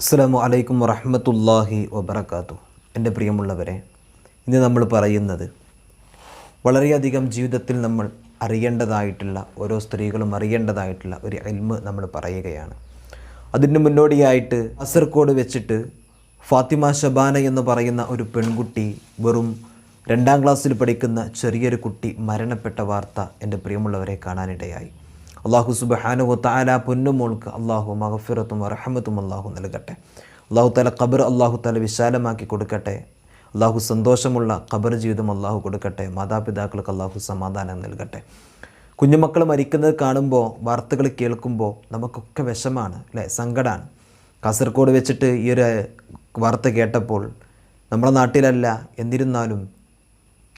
അസ്സാമു അലൈക്കും വറഹമത്തല്ലാഹി വബർക്കാത്തു എന്റെ പ്രിയമുള്ളവരെ ഇന്ന് നമ്മൾ പറയുന്നത് വളരെയധികം ജീവിതത്തിൽ നമ്മൾ അറിയേണ്ടതായിട്ടുള്ള ഓരോ സ്ത്രീകളും അറിയേണ്ടതായിട്ടുള്ള ഒരു എൽമ് നമ്മൾ പറയുകയാണ്. അതിന് മുന്നോടിയായിട്ട് കാസർഗോഡ് വെച്ചിട്ട് ഫാത്തിമ ഷബാന എന്ന് പറയുന്ന ഒരു പെൺകുട്ടി വെറും രണ്ടാം ക്ലാസ്സിൽ പഠിക്കുന്ന ചെറിയൊരു കുട്ടി മരണപ്പെട്ട വാർത്ത എന്റെ പ്രിയമുള്ളവരെ കാണാനിടയായി. അള്ളാഹു സുബാന താല പൊന്നുമോൾക്ക് അള്ളാഹു മഹഫിറത്തും റഹമത്തും അള്ളാഹു നൽകട്ടെ. അള്ളാഹു താല ഖബർ അള്ളാഹു താല വിശാലമാക്കി കൊടുക്കട്ടെ. അള്ളാഹു സന്തോഷമുള്ള ഖബർ ജീവിതം അള്ളാഹു കൊടുക്കട്ടെ. മാതാപിതാക്കൾക്ക് അള്ളാഹു സമാധാനം നൽകട്ടെ. കുഞ്ഞുമക്കൾ മരിക്കുന്നത് കാണുമ്പോൾ വാർത്തകൾ കേൾക്കുമ്പോൾ നമുക്കൊക്കെ വിഷമാണ് അല്ലേ? സങ്കടമാണ് കാസർഗോഡ് വെച്ചിട്ട് ഈ ഒരു വാർത്ത കേട്ടപ്പോൾ നമ്മുടെ നാട്ടിലല്ല എന്നിരുന്നാലും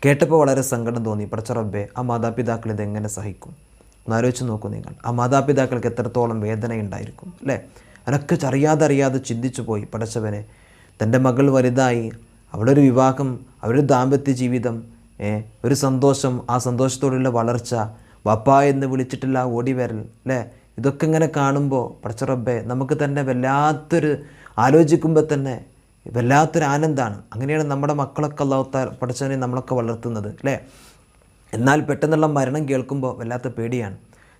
കേട്ടപ്പോൾ വളരെ സങ്കടം തോന്നി. പടച്ച റബ്ബേ ആ മാതാപിതാക്കൾ ഇതെങ്ങനെ സഹിക്കും? ഒന്നാലോചിച്ച് നോക്കൂ നിങ്ങൾ. ആ മാതാപിതാക്കൾക്ക് എത്രത്തോളം വേദനയുണ്ടായിരിക്കും അല്ലേ? അതൊക്കെ അറിയാതെ അറിയാതെ ചിന്തിച്ചു പോയി പഠിച്ചവനെ തന്റെ മകൾ വലുതായി അവളൊരു വിവാഹം അവരുടെ ദാമ്പത്യ ജീവിതം ഒരു സന്തോഷം ആ സന്തോഷത്തോടുള്ള വളർച്ച വപ്പ എന്ന് വിളിച്ചിട്ടില്ല ഓടി വരൽ അല്ലേ? ഇതൊക്കെ ഇങ്ങനെ കാണുമ്പോൾ പടച്ച റബ്ബേ നമുക്ക് തന്നെ വല്ലാത്തൊരു ആലോചിക്കുമ്പോൾ തന്നെ വല്ലാത്തൊരു ആനന്ദമാണ്. അങ്ങനെയാണ് നമ്മുടെ മക്കളൊക്കെ അല്ലാത്ത പഠിച്ചവനെ നമ്മളൊക്കെ വളർത്തുന്നത് അല്ലേ? എന്നാൽ പെട്ടെന്നുള്ള മരണം കേൾക്കുമ്പോൾ വല്ലാത്ത പേടിയാണ്.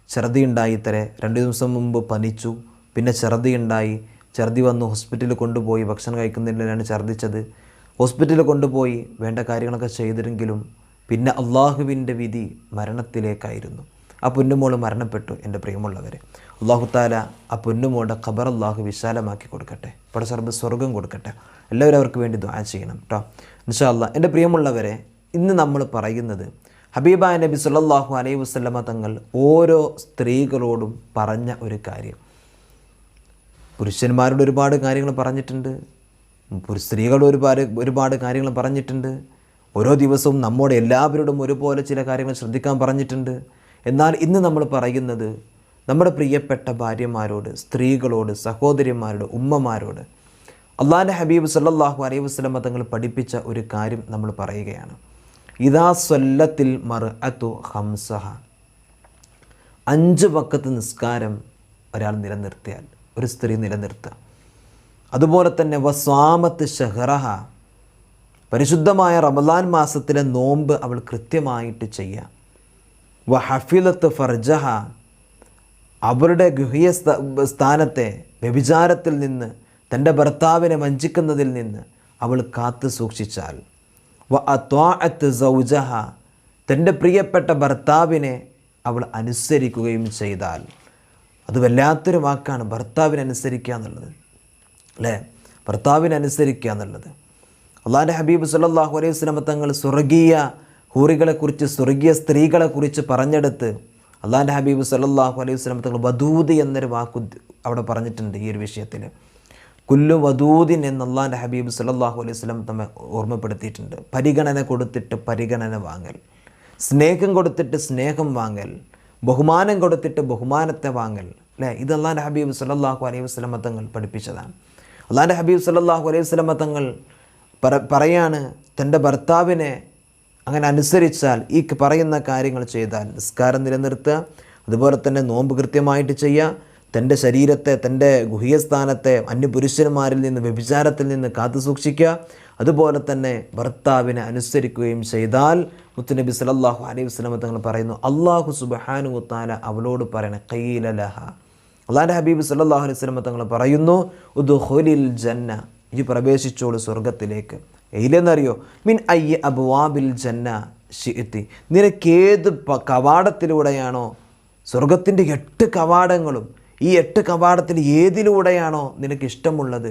ഛർദി ഉണ്ടായി ഇത്തരെ രണ്ട് ദിവസം മുമ്പ് പനിച്ചു. പിന്നെ ഛർദി ഉണ്ടായി. ഛർദി വന്ന് ഹോസ്പിറ്റലിൽ കൊണ്ടുപോയി. ഭക്ഷണം കഴിക്കുന്നതിനാണ് ഛർദിച്ചത്. ഹോസ്പിറ്റലിൽ കൊണ്ടുപോയി. വേണ്ട കാര്യങ്ങളൊക്കെ ചെയ്തിരുന്നെങ്കിലും പിന്നെ അള്ളാഹുവിന്റെ വിധി മരണത്തിലേക്കായിരുന്നു. ആ പൊന്നുമോൾ മരണപ്പെട്ടു എന്റെ പ്രിയമുള്ളവരെ. അള്ളാഹു താല ആ പൊന്നുമോളുടെ ഖബർ അള്ളാഹു വിശാലമാക്കി കൊടുക്കട്ടെ. പടസർബ് സ്വർഗം കൊടുക്കട്ടെ. എല്ലാവരും അവർക്ക് വേണ്ടി ദ്വാ ചെയ്യണം കേട്ടോ ഇൻഷാ അള്ളാഹ് എന്റെ പ്രിയമുള്ളവരെ ഇന്ന് നമ്മൾ പറയുന്നത് ഹബീബായ നബി സുല്ലാഹു അലൈഹി വസ്ലമ തങ്ങൾ ഓരോ സ്ത്രീകളോടും പറഞ്ഞ ഒരു കാര്യം. പുരുഷന്മാരോട് ഒരുപാട് കാര്യങ്ങൾ പറഞ്ഞിട്ടുണ്ട്. സ്ത്രീകളോട് ഒരുപാട് ഒരുപാട് കാര്യങ്ങൾ പറഞ്ഞിട്ടുണ്ട്. ഓരോ ദിവസവും നമ്മോട് എല്ലാവരോടും ഒരുപോലെ ചില കാര്യങ്ങൾ ശ്രദ്ധിക്കാൻ പറഞ്ഞിട്ടുണ്ട്. എന്നാൽ ഇന്ന് നമ്മൾ പറയുന്നത് നമ്മുടെ പ്രിയപ്പെട്ട ഭാര്യമാരോട് സ്ത്രീകളോട് സഹോദരിമാരോട് ഉമ്മമാരോട് അള്ളാഹിന്റെ ഹബീബ് സല്ലാഹു അലൈഹി വസ്ലമ തങ്ങൾ പഠിപ്പിച്ച ഒരു കാര്യം നമ്മൾ പറയുകയാണ്. ഇതാ സ്വല്ലത്തിൽ മർ അതു ഹംസഹ അഞ്ച് പക്കത്ത് നിസ്കാരം ഒരാൾ നിലനിർത്തിയാൽ ഒരു സ്ത്രീ നിലനിർത്തുക. അതുപോലെ തന്നെ വസ്വാമത്ത് ഷഹറഹ പരിശുദ്ധമായ റമദാൻ മാസത്തിലെ നോമ്പ് അവൾ കൃത്യമായിട്ട് ചെയ്യുക. വ ഹഫിലത്ത് ഫർജഹ അവരുടെ ഗുഹ്യ സ്ഥാനത്തെ വ്യഭിചാരത്തിൽ നിന്ന് തന്റെ ഭർത്താവിനെ വഞ്ചിക്കുന്നതിൽ നിന്ന് അവൾ കാത്തു സൂക്ഷിച്ചാൽ വ അത്വാഅത്ത് സൗജഹ. തന്റെ പ്രിയപ്പെട്ട ഭർത്താവിനെ അവൾ അനുസരിക്കുകയും ചെയ്താൽ. അത് വല്ലാത്തൊരു വാക്കാണ്. ഭർത്താവിനെ അനുസരിക്കുക എന്നുള്ളത്. അല്ലേ? ഭർത്താവിനെ അനുസരിക്കുക എന്നുള്ളത്. അള്ളാന്റെ ഹബീബ് സല്ലാഹു അലൈഹി സ്വലമ തങ്ങൾ സ്വർഗീയ ഹൂറികളെക്കുറിച്ച് സ്വർഗീയ സ്ത്രീകളെക്കുറിച്ച് പറഞ്ഞെടുത്ത് അള്ളാന്റെ ഹബീബ് സല്ലാഹു അലൈഹി സ്വലമ തങ്ങൾ വധൂതി എന്നൊരു വാക്കു അവിടെ പറഞ്ഞിട്ടുണ്ട് ഈ ഒരു വിഷയത്തിൽ. കുല്ലു വധൂദിൻ എന്ന് അള്ളാന്റെ ഹബീബ് സല്ലല്ലാഹു അലൈഹി സ്വലം നമ്മെ ഓർമ്മപ്പെടുത്തിയിട്ടുണ്ട്. പരിഗണന കൊടുത്തിട്ട് പരിഗണന വാങ്ങൽ. സ്നേഹം കൊടുത്തിട്ട് സ്നേഹം വാങ്ങൽ. ബഹുമാനം കൊടുത്തിട്ട് ബഹുമാനത്തെ വാങ്ങൽ. അല്ലേ? ഇത് അള്ളാന്റെ ഹബീബ് സല്ലല്ലാഹു അലൈഹി വസല്ലമ തങ്ങൾ പഠിപ്പിച്ചതാണ്. അള്ളാന്റെ ഹബീബ് സല്ലല്ലാഹു അലൈഹി വസല്ലമ തങ്ങൾ പറ പറയാണ് തന്റെ ഭർത്താവിനെ അങ്ങനെ അനുസരിച്ചാൽ ഈ പറയുന്ന കാര്യങ്ങൾ ചെയ്താൽ നിസ്കാരം നിലനിർത്തുക. അതുപോലെ തന്നെ നോമ്പ് കൃത്യമായിട്ട് ചെയ്യുക. തന്റെ ശരീരത്തെ തന്റെ ഗുഹ്യസ്ഥാനത്തെ അന്യപുരുഷന്മാരിൽ നിന്ന് വ്യഭിചാരത്തിൽ നിന്ന് കാത്തു സൂക്ഷിക്കുക. അതുപോലെ തന്നെ ഭർത്താവിനെ അനുസരിക്കുകയും ചെയ്താൽ മുത്തുനബി സലല്ലാഹു അലൈഹി വസ്ലമ തങ്ങൾ പറയുന്നു അള്ളാഹു സുബഹാനു താല അവളോട് പറയണ കയ്യിലലഹ അള്ളാഹ് ഹബീബ് സല്ലല്ലാഹു അലൈഹി വസല്ലമ തങ്ങൾ പറയുന്നു ഉദ്ഖുലിൽ ജന്ന ഈ പ്രവേശിച്ചോളൂ സ്വർഗത്തിലേക്ക് എയിലെന്നറിയോ? മിൻ അയ്യ അബുവാബിൽ ജന്ന ഷിത്തി നിനക്കേത് കവാടത്തിലൂടെയാണോ? സ്വർഗത്തിന്റെ എട്ട് കവാടങ്ങളും ഈ എട്ട് കവാടത്തിൽ ഏതിലൂടെയാണോ നിനക്ക് ഇഷ്ടമുള്ളത്?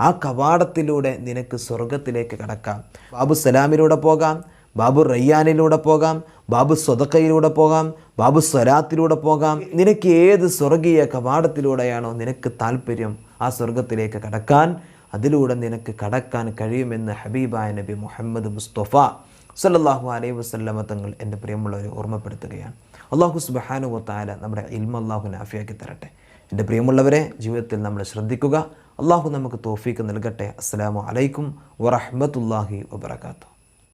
ആ കവാടത്തിലൂടെ നിനക്ക് സ്വർഗത്തിലേക്ക് കടക്കാം. ബാബു സലാമിലൂടെ പോകാം ബാബു റയ്യാനിലൂടെ പോകാം ബാബു സ്വതക്കയിലൂടെ പോകാം ബാബു സ്വരാത്തിലൂടെ പോകാം. നിനക്ക് ഏത് സ്വർഗീയ കവാടത്തിലൂടെയാണോ നിനക്ക് താല്പര്യം ആ സ്വർഗത്തിലേക്ക് കടക്കാൻ അതിലൂടെ നിനക്ക് കടക്കാൻ കഴിയുമെന്ന് ഹബീബായ നബി മുഹമ്മദ് മുസ്തഫ സല്ലാഹു അലൈഹി വസല്ലമ തങ്ങൾ എന്റെ പ്രിയമുള്ളവരെ ഓർമ്മപ്പെടുത്തുകയാണ്. അള്ളാഹു സുബ്ഹാനഹു വതആല നമ്മുടെ ഇൽമ അള്ളാഹു നാഫിയാക്കി തരട്ടെ. എന്റെ പ്രിയമുള്ളവരെ ജീവിതത്തിൽ നമ്മൾ ശ്രദ്ധിക്കുക. അള്ളാഹു നമുക്ക് തോഫീക്ക് നൽകട്ടെ. അസ്സാം വലൈക്കും വറഹ്മത്തുള്ളാഹി വബറകാതുഹു.